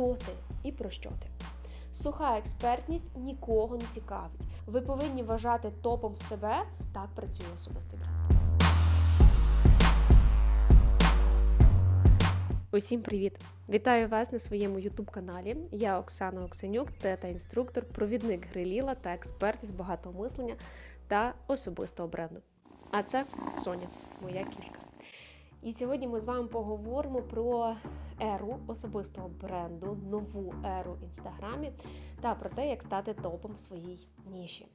хто ти і про що ти. Суха експертність нікого не цікавить. Ви повинні вважати топом себе. Так працює особистий бренд. Усім привіт! Вітаю вас на своєму youtube каналі. Я Оксана Оксенюк, тета-інструктор, провідник гриліла та експерт з багатого мислення та особистого бренду. А це Соня, моя кішка. І сьогодні ми з вами поговоримо про еру особистого бренду, нову еру в інстаграмі та про те, як стати топом своїй ніші.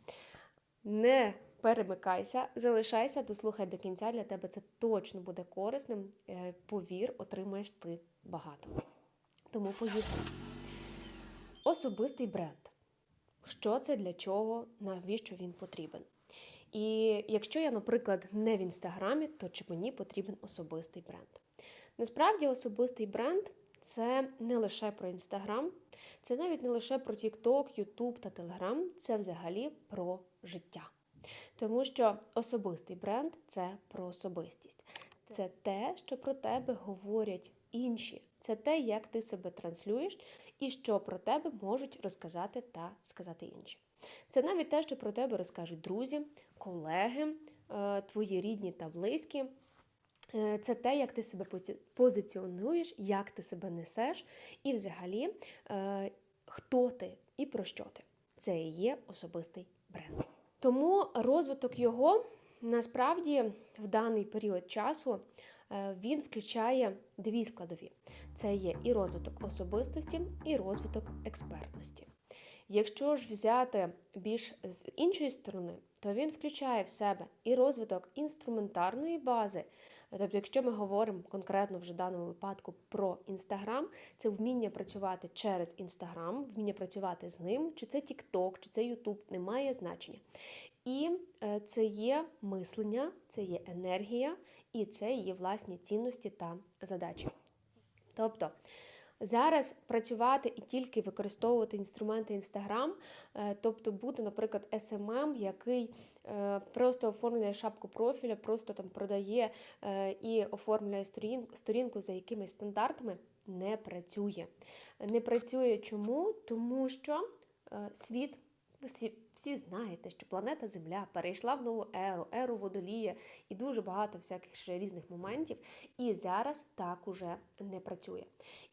Не перемикайся, залишайся, дослухай до кінця. Для тебе це точно буде корисним. Е, Повір, отримаєш ти багато. Тому поїхали. Особистий бренд. Що це для чого, навіщо він потрібен? І якщо я, наприклад, не в інстаграмі, то чи мені потрібен особистий бренд? Насправді, особистий бренд це не лише про інстаграм, це навіть не лише про TikTok, YouTube та Telegram, це взагалі про життя. Тому що особистий бренд це про особистість. Це те, що про тебе говорять інші. Це те, як ти себе транслюєш, і що про тебе можуть розказати та сказати інші. Це навіть те, що про тебе розкажуть друзі, колеги, е, твої рідні та близькі. Е, Це те, як ти себе позиціонуєш, як ти себе несеш, і взагалі е, хто ти і про що ти. Це і є особистий бренд. Тому розвиток його насправді в даний період часу він включає дві складові: це є і розвиток особистості, і розвиток експертності. Якщо ж взяти більш з іншої сторони, то він включає в себе і розвиток інструментарної бази. Тобто, якщо ми говоримо конкретно вже в даному випадку про Інстаграм, це вміння працювати через Інстаграм, вміння працювати з ним, чи це TikTok, чи це YouTube, не має значення. І е, це є мислення, це є енергія, і це є власні цінності та задачі. Тобто зараз працювати і тільки використовувати інструменти Instagram, е, тобто бути, наприклад, SMM, який е, просто оформлює шапку профіля, просто там продає і оформлює сторінку за якимись стандартами, не працює. Не працює чому? Тому що світ. Всі, всі знаєте, що планета Земля перейшла в нову еру, еру водолія і дуже багато всяких ще різних моментів. І зараз так уже не працює.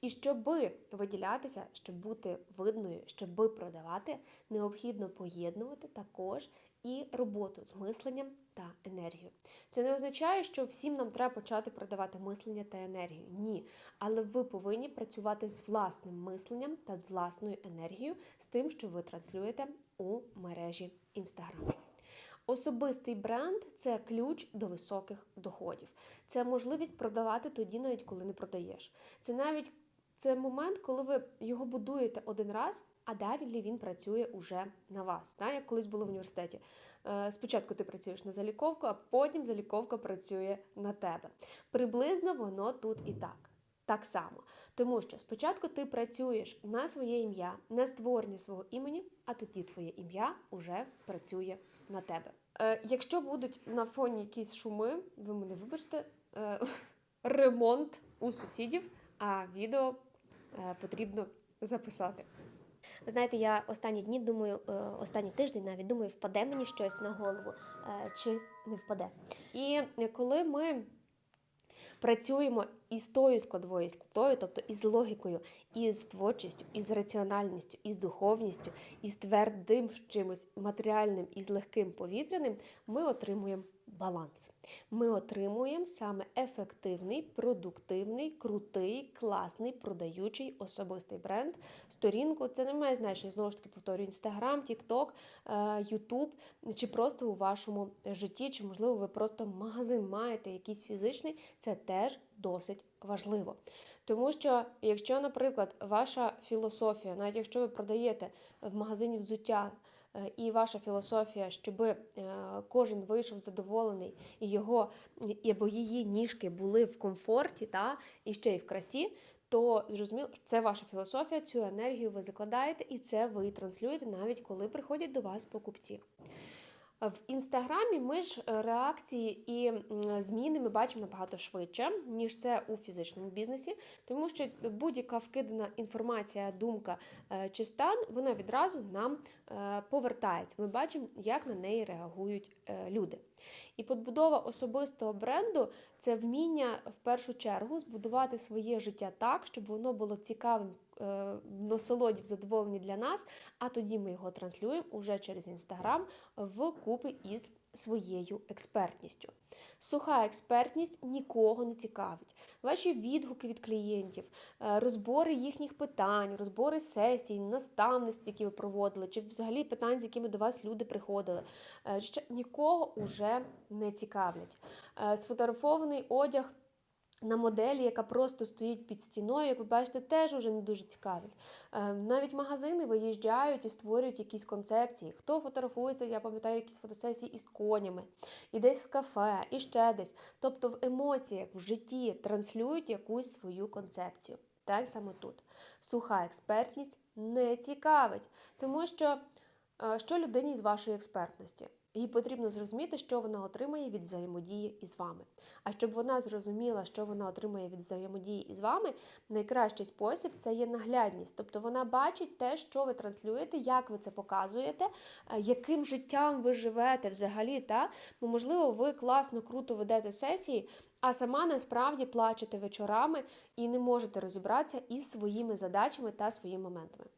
І щоб виділятися, щоб бути видною, щоб продавати, необхідно поєднувати також і роботу з мисленням та енергією. Це не означає, що всім нам треба почати продавати мислення та енергію. Ні. Але ви повинні працювати з власним мисленням та з власною енергією, з тим, що ви транслюєте у мережі Instagram. Особистий бренд це ключ до високих доходів. Це можливість продавати тоді, навіть коли не продаєш. Це навіть це момент, коли ви його будуєте один раз, а далі він працює уже на вас. Так, як колись було в університеті. Е, Спочатку ти працюєш на заліковку, а потім заліковка працює на тебе. Приблизно воно тут і так. Так само. Тому що спочатку ти працюєш на своє ім'я, на створення свого імені, а тоді твоє ім'я вже працює на тебе. Е, якщо будуть на фоні якісь шуми, ви мене вибачте, е, ремонт у сусідів, а відео е, потрібно записати. Ви знаєте, я останні дні думаю, е, останній тиждень навіть думаю, впаде мені щось на голову е, чи не впаде. І коли ми працюємо із тою складовою складовою, тобто із логікою, із творчістю, із раціональністю, із духовністю, із твердим чимось матеріальним і з легким повітряним, ми отримуємо баланс. Ми отримуємо саме ефективний, продуктивний, крутий, класний, продаючий особистий бренд. Сторінку це не має значення, знову ж таки повторюю, Інстаграм, Тікток, Ютуб, чи просто у вашому житті, чи, можливо, ви просто магазин маєте якийсь фізичний, це теж досить важливо. Тому що, якщо, наприклад, ваша філософія, навіть якщо ви продаєте в магазині взуття, і ваша філософія, щоб е, кожен вийшов задоволений, і його або її ніжки були в комфорті, та, і ще й в красі, то зрозуміло, це ваша філософія, цю енергію ви закладаєте, і це ви транслюєте навіть коли приходять до вас покупці. В інстаграмі ми ж е, реакції і зміни ми бачимо набагато швидше, ніж це у фізичному бізнесі, тому що будь-яка вкидана інформація, думка е, чи стан, вона відразу нам е, повертається. Ми бачимо, як на неї реагують люди. І побудова особистого бренду це вміння в першу чергу збудувати своє життя так, щоб воно було цікавим, насолоді, в задоволенні для нас, а тоді ми його транслюємо уже через інстаграм в купи із своєю експертністю. Суха експертність нікого не цікавить. Ваші відгуки від клієнтів, е, розбори їхніх питань, розбори сесій, наставництв, які ви проводили, чи взагалі питань, з якими до вас люди приходили, е, ще нікого уже не цікавлять. Е, Сфотографований одяг. На моделі, яка просто стоїть під стіною, як ви бачите, теж вже не дуже цікавить. Е, Навіть магазини виїжджають і створюють якісь концепції. Хто фотографується, я пам'ятаю якісь фотосесії із конями, і десь в кафе, і ще десь. Тобто в емоціях, в житті транслюють якусь свою концепцію. Так само тут. Суха експертність не цікавить, тому що е, що людині з вашої експертності? Їй потрібно зрозуміти, що вона отримає від взаємодії із вами. А щоб вона зрозуміла, що вона отримає від взаємодії із вами, найкращий спосіб це є наглядність. Тобто вона бачить те, що ви транслюєте, як ви це показуєте, е, яким життям ви живете взагалі. Та? Бо, можливо, ви класно, круто ведете сесії, а сама насправді плачете вечорами і не можете розібратися із своїми задачами та своїми моментами.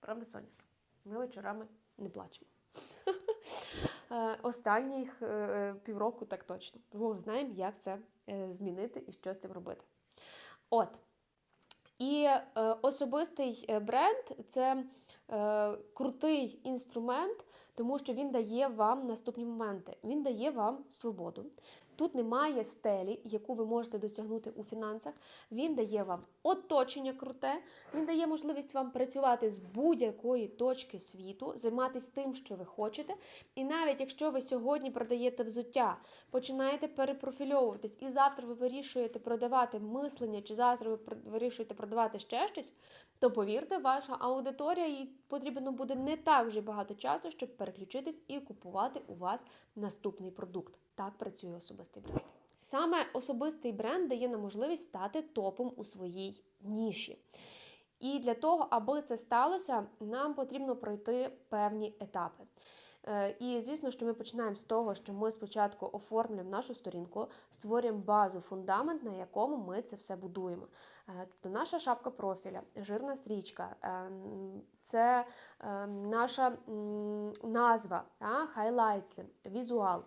Правда, Соня? Ми вечорами не плачемо. Е, Останніх е, півроку так точно. Тому знаємо, як це е, змінити і що з цим робити. От. І е, особистий е, бренд це е, крутий інструмент, тому що він дає вам наступні моменти. Він дає вам свободу. Тут немає стелі, яку ви можете досягнути у фінансах. Він дає вам оточення круте, він дає можливість вам працювати з будь-якої точки світу, займатися тим, що ви хочете. І навіть якщо ви сьогодні продаєте взуття, починаєте перепрофільовуватись, і завтра ви вирішуєте продавати мислення, чи завтра ви вирішуєте продавати ще щось, то повірте, ваша аудиторія їй потрібно буде не так вже багато часу, щоб переключитись і купувати у вас наступний продукт. Так працює особистий бренд. Саме особистий бренд дає нам можливість стати топом у своїй ніші. І для того, аби це сталося, нам потрібно пройти певні етапи. Е, І звісно, що ми починаємо з того, що ми спочатку оформлюємо нашу сторінку, створюємо базу, фундамент, на якому ми це все будуємо. Е, Тобто наша шапка профіля, жирна стрічка, е, це наша назва, хайлайтси, візуал.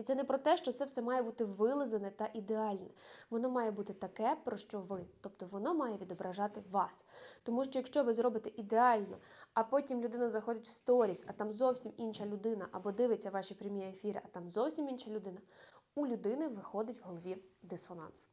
І це не про те, що це все має бути вилизане та ідеальне. Воно має бути таке, про що ви. Тобто воно має відображати вас. Тому що якщо ви зробите ідеально, а потім людина заходить в сторіс, а там зовсім інша людина, або дивиться ваші прямі ефіри, а там зовсім інша людина, у людини виходить в голові дисонанс.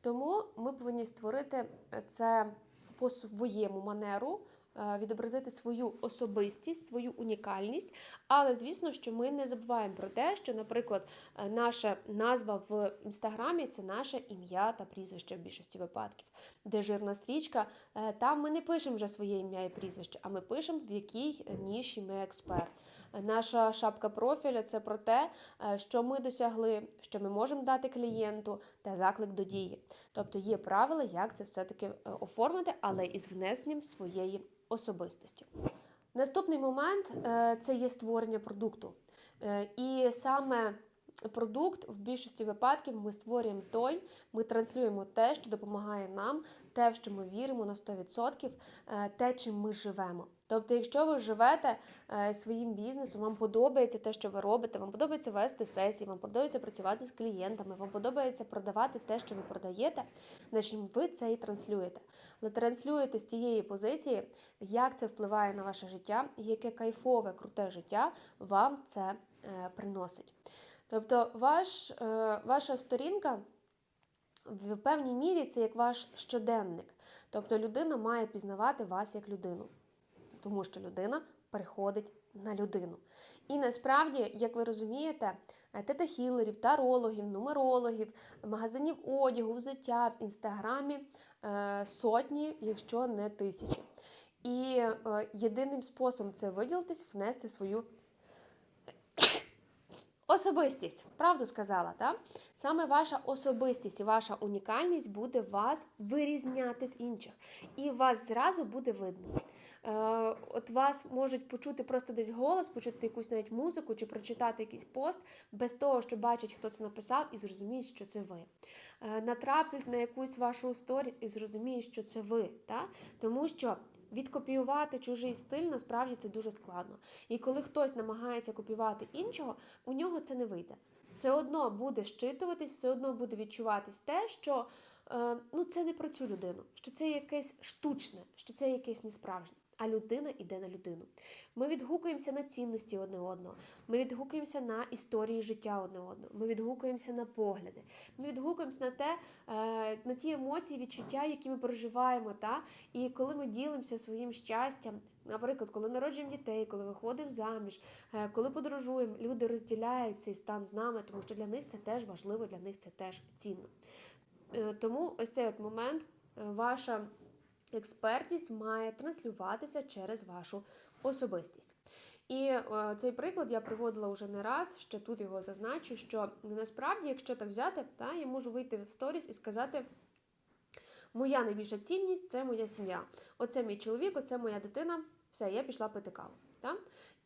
Тому ми повинні створити це по своєму манеру. Е, Відобразити свою особистість, свою унікальність, але звісно, що ми не забуваємо про те, що, наприклад, е, наша назва в інстаграмі це наше ім'я та прізвище в більшості випадків. Де жирна стрічка, е, там ми не пишемо вже своє ім'я і прізвище, а ми пишемо, в якій ніші ми експерт. Наша шапка профіля це про те, що ми досягли, що ми можемо дати клієнту, та заклик до дії. Тобто є правила, як це все-таки оформити, але із внесенням своєї особистості. Наступний момент е, це є створення продукту. Е, І саме продукт в більшості випадків ми створюємо той, ми транслюємо те, що допомагає нам, те, в що ми віримо на 100%, е, те, чим ми живемо. Тобто, якщо ви живете е, своїм бізнесом, вам подобається те, що ви робите, вам подобається вести сесії, вам подобається працювати з клієнтами, вам подобається продавати те, що ви продаєте, значить ви це і транслюєте. Але транслюєте з тієї позиції, як це впливає на ваше життя, і яке кайфове, круте життя вам це е, приносить. Тобто, ваш, е, ваша сторінка в певній мірі це як ваш щоденник. Тобто людина має пізнавати вас як людину, тому що людина приходить на людину. І насправді, як ви розумієте, тетахілерів, тета-хілерів, тарологів, нумерологів, магазинів одягу, взуття в інстаграмі е, сотні, якщо не тисячі. І е, єдиним способом це виділитись, внести свою Особистість, правду сказала, так? Саме ваша особистість і ваша унікальність буде вас вирізняти з інших. І вас зразу буде видно. Е, от вас можуть почути просто десь голос, почути якусь навіть музику чи прочитати якийсь пост без того, що бачать, хто це написав, і зрозуміють, що це ви. Е, натраплять на якусь вашу сторіс і зрозуміють, що це ви. Так? Тому що відкопіювати чужий стиль насправді це дуже складно. І коли хтось намагається копіювати іншого, у нього це не вийде. Все одно буде щитуватись, все одно буде відчуватись те, що е, ну, це не про цю людину, що це якесь штучне, що це якесь несправжнє. А людина йде на людину. Ми відгукуємося на цінності одне одного. Ми відгукуємося на історії життя одне одного. Ми відгукуємося на погляди. Ми відгукуємося на те, е, на ті емоції, відчуття, які ми проживаємо. Та? І коли ми ділимося своїм щастям, наприклад, коли народжуємо дітей, коли виходимо заміж, е, коли подорожуємо, люди розділяють цей стан з нами, тому що для них це теж важливо, для них це теж цінно. Е, Тому ось цей от момент, ваша експертність має транслюватися через вашу особистість. І е, цей приклад я приводила вже не раз, ще тут його зазначу, що насправді, якщо так взяти, та, я можу вийти в сторіс і сказати. Моя найбільша цінність це моя сім'я. Оце мій чоловік, оце моя дитина. Все, я пішла пити каву. Та?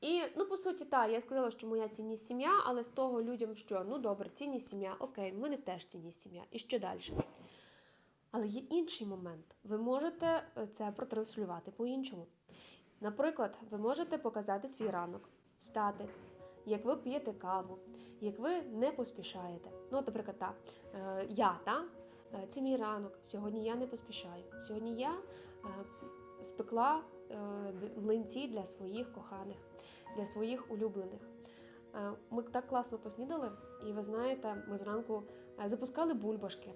І, ну, по суті, так, я сказала, що моя цінність сім'я, але з того людям, що ну добре, цінність сім'я, окей, в мене теж цінність сім'я. І що далі? Але є інший момент. Ви можете е, це протранслювати по-іншому. Наприклад, ви можете показати свій ранок, встати, як ви п'єте каву, як ви не поспішаєте. Ну, наприклад, та, е, я, та, е, це мій ранок, сьогодні я не поспішаю. Сьогодні я спекла млинці для своїх коханих, для своїх улюблених. Ми так класно поснідали, і ви знаєте, ми зранку запускали бульбашки.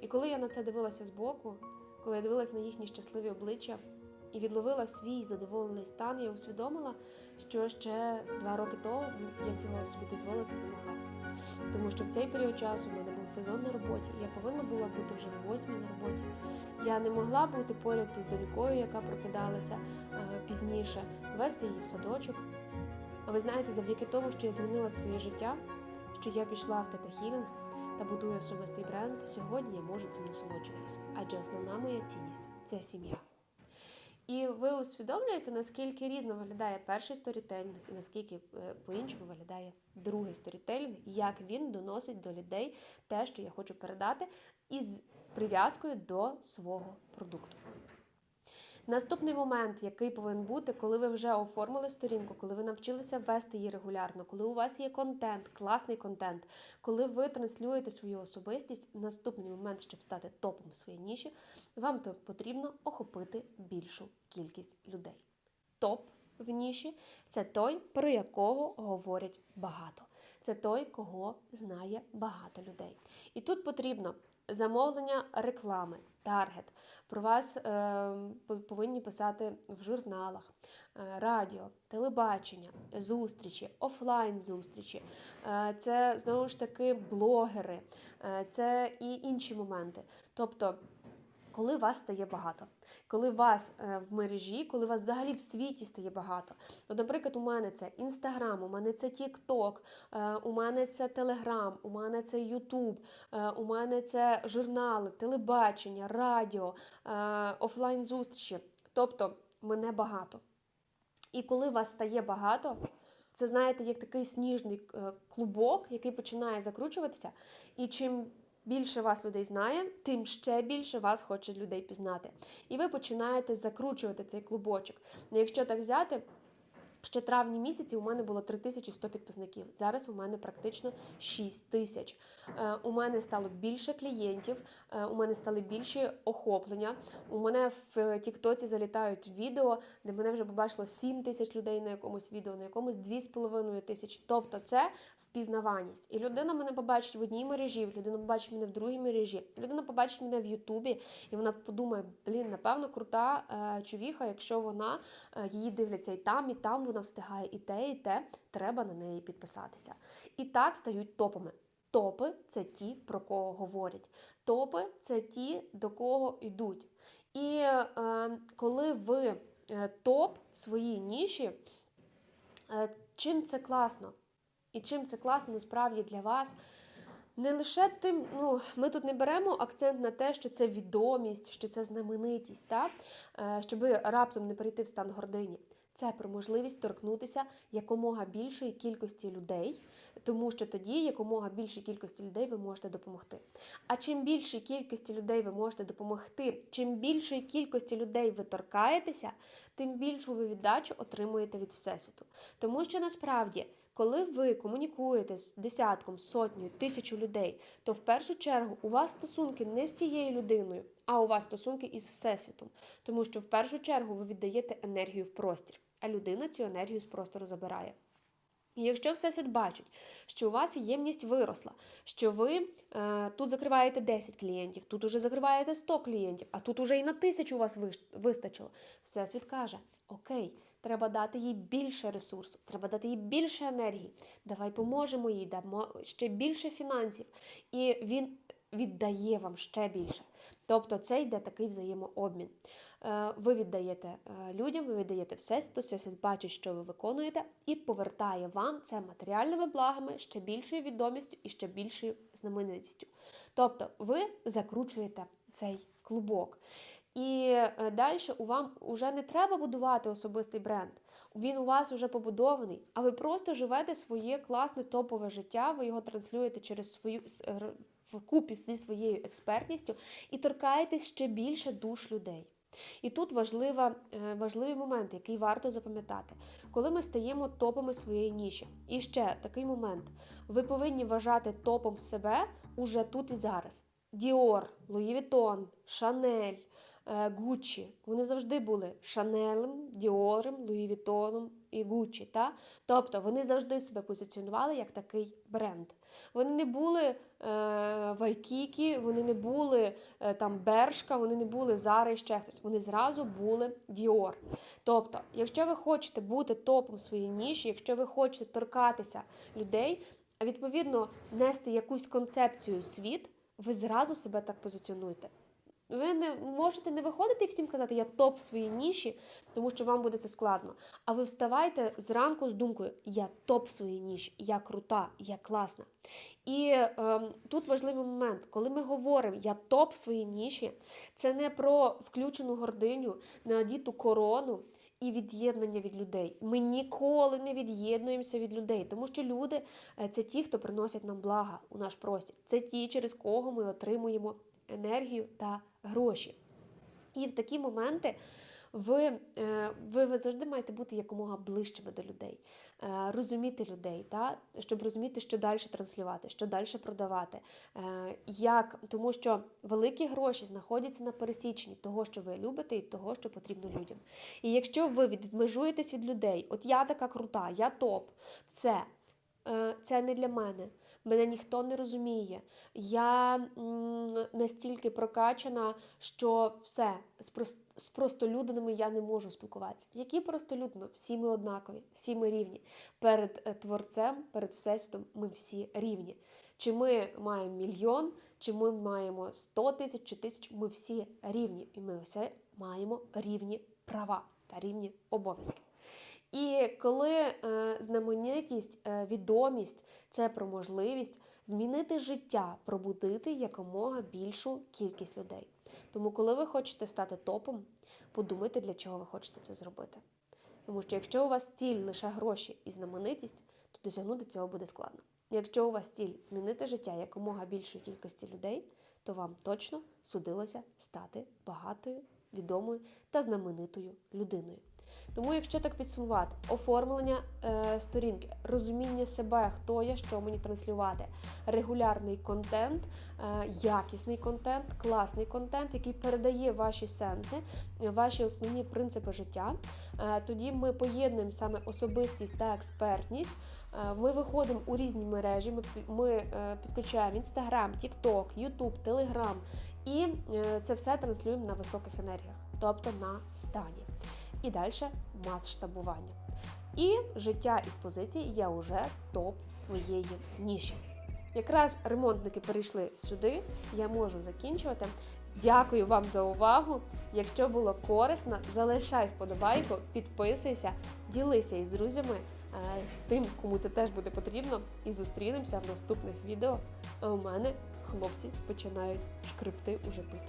І коли я на це дивилася збоку, коли я дивилась на їхні щасливі обличчя і відловила свій задоволений стан, я усвідомила, що ще два роки тому я цього собі дозволити не могла. Тому що в цей період часу в мене був сезон на роботі, я повинна була бути вже в восьмій на роботі. Я не могла бути поряд із донькою, яка прокидалася е, пізніше, вести її в садочок. А ви знаєте, завдяки тому, що я змінила своє життя, що я пішла в Тета Хілінг та будую особистий бренд, сьогодні я можу цим насолоджуватися. Адже основна моя цінність це сім'я. І ви усвідомлюєте, наскільки різно виглядає перший сторітелінг і наскільки е, по-іншому виглядає другий сторітелінг, як він доносить до людей те, що я хочу передати, із прив'язкою до свого продукту. Наступний момент, який повинен бути, коли ви вже оформили сторінку, коли ви навчилися вести її регулярно, коли у вас є контент, класний контент, коли ви транслюєте свою особистість, наступний момент, щоб стати топом в своїй ніші, вам то потрібно охопити більшу кількість людей. Топ в ніші це той, про якого говорять багато. Це той, кого знає багато людей. І тут потрібно замовлення реклами, таргет. Про вас е, по- повинні писати в журналах, е, радіо, телебачення, зустрічі, офлайн зустрічі. Е, це знову ж таки блогери, е, це і інші моменти. Тобто, коли вас стає багато, коли вас е, в мережі, коли вас взагалі в світі стає багато. От, наприклад, у мене це Інстаграм, у мене це Тікток, у мене це Телеграм, у мене це Ютуб, е, у мене це журнали, телебачення, радіо, е, офлайн зустрічі. Тобто мене багато. І коли вас стає багато, це знаєте, як такий сніжний е, клубок, який починає закручуватися. І чим більше вас людей знає, тим ще більше вас хоче людей пізнати. І ви починаєте закручувати цей клубочок. Ну, якщо так взяти. Ще травні місяці у мене було 3100 підписників. Зараз у мене практично 6 тисяч. Е, у мене стало більше клієнтів, е, у мене стали більші охоплення. У мене в Тіктоці залітають відео, де мене вже побачило 7 тисяч людей на якомусь відео, на якомусь 2,5 тисячі. Тобто це впізнаваність. І людина мене побачить в одній мережі, людина побачить мене в другій мережі, людина побачить мене в Ютубі, і вона подумає: блін, напевно, крута е, човіха, якщо вона е, її дивляться і там, і там вона встигає і те, і те, треба на неї підписатися. І так стають топами. Топи це ті, про кого говорять. Топи це ті, до кого йдуть. І е, коли ви е, топ в своїй ніші, е, чим це класно? І чим це класно насправді для вас. Не лише тим, ну ми тут не беремо акцент на те, що це відомість, що це знаменитість, та? Е, щоб раптом не перейти в стан гордині. Це про можливість торкнутися якомога більшої кількості людей, тому що тоді якомога більшій кількості людей ви можете допомогти. А чим більшій кількості людей ви можете допомогти, чим більшої кількості людей ви торкаєтеся, тим більшу ви віддачу отримуєте від всесвіту. Тому що насправді, коли ви комунікуєте з десятком, сотнею, тисячу людей, то в першу чергу у вас стосунки не з тією людиною, а у вас стосунки із всесвітом. Тому що в першу чергу ви віддаєте енергію в простір, а людина цю енергію з простору забирає. І якщо Всесвіт бачить, що у вас ємність виросла, що ви е, тут закриваєте 10 клієнтів, тут уже закриваєте 100 клієнтів, а тут уже і на тисячу вас вистачило, Всесвіт каже: Окей, треба дати їй більше ресурсу, треба дати їй більше енергії. Давай поможемо їй, дамо ще більше фінансів. І він віддає вам ще більше. Тобто це йде такий взаємообмін. Е, Ви віддаєте е, людям, ви віддаєте всесвіту, всесвіт бачить, що ви виконуєте, і повертає вам це матеріальними благами, ще більшою відомістю і ще більшою знаменитістю. Тобто ви закручуєте цей клубок. І далі у вам вже не треба будувати особистий бренд. Він у вас вже побудований, а ви просто живете своє класне топове життя, ви його транслюєте через свою вкупі зі своєю експертністю і торкаєтесь ще більше душ людей. І тут важлива, е, важливий момент, який варто запам'ятати, коли ми стаємо топами своєї ніші. І ще такий момент: ви повинні вважати топом себе уже тут і зараз. Діор, Луї Вітон, Шанель, е, Гуччі. Вони завжди були Шанелем, Діором, Луї Вітоном і Гуччі. Та? Тобто вони завжди себе позиціонували як такий бренд. Вони не були е, Вайкікі, вони не були е, там Бершка, вони не були Зара і ще хтось. Вони зразу були Діор. Тобто, якщо ви хочете бути топом своєї ніші, якщо ви хочете торкатися людей, а відповідно нести якусь концепцію світ, ви зразу себе так позиціонуєте. Ви не можете не виходити і всім казати, я топ в своїй ніші, тому що вам буде це складно. А ви вставайте зранку з думкою, я топ в своїй ніші, я крута, я класна. І ем, тут важливий момент, коли ми говоримо я топ в своїй ніші, це не про включену гординю, надіту корону. І від'єднання від людей. Ми ніколи не від'єднуємося від людей, тому що люди е, це ті, хто приносять нам блага у наш простір. Це ті, через кого ми отримуємо енергію та гроші. І в такі моменти ви, е, ви, ви завжди маєте бути якомога ближчими до людей, е, розуміти людей, та? щоб розуміти, що далі транслювати, що далі продавати. Е, Як? Тому що великі гроші знаходяться на пересіченні того, що ви любите, і того, що потрібно людям. І якщо ви відмежуєтесь від людей, от я така крута, я топ, все, це не для мене. Мене ніхто не розуміє. Я настільки прокачана, що все з, прос- з простолюдинами я не можу спілкуватися. Які простолюдно? Всі ми однакові, всі ми рівні. Перед е, творцем, перед всесвітом ми всі рівні. Чи ми маємо мільйон, чи ми маємо 100 тисяч чи тисяч, ми всі рівні. І ми все маємо рівні права та рівні обов'язки. І коли е, знаменитість, е, відомість це про можливість змінити життя, пробудити якомога більшу кількість людей. Тому, коли ви хочете стати топом, подумайте, для чого ви хочете це зробити. Тому що якщо у вас ціль лише гроші і знаменитість, то досягнути цього буде складно. Якщо у вас ціль змінити життя якомога більшої кількості людей, то вам точно судилося стати багатою, відомою та знаменитою людиною. Тому, якщо так підсумувати, оформлення е, сторінки, розуміння себе, хто я, що мені транслювати, регулярний контент, е, якісний контент, класний контент, який передає ваші сенси, ваші основні принципи життя. Е, тоді ми поєднуємо саме особистість та експертність. Е, Ми виходимо у різні мережі. Ми, ми е, підключаємо Instagram, TikTok, YouTube, Telegram. І е, це все транслюємо на високих енергіях, тобто на стані. І далі масштабування. І життя із позиції я вже топ своєї ніші. Якраз ремонтники перейшли сюди, я можу закінчувати. Дякую вам за увагу. Якщо було корисно, залишай вподобайку, підписуйся, ділися із друзями. з тим, кому це теж буде потрібно, і зустрінемося в наступних відео. А у мене хлопці починають шкребти уже тут.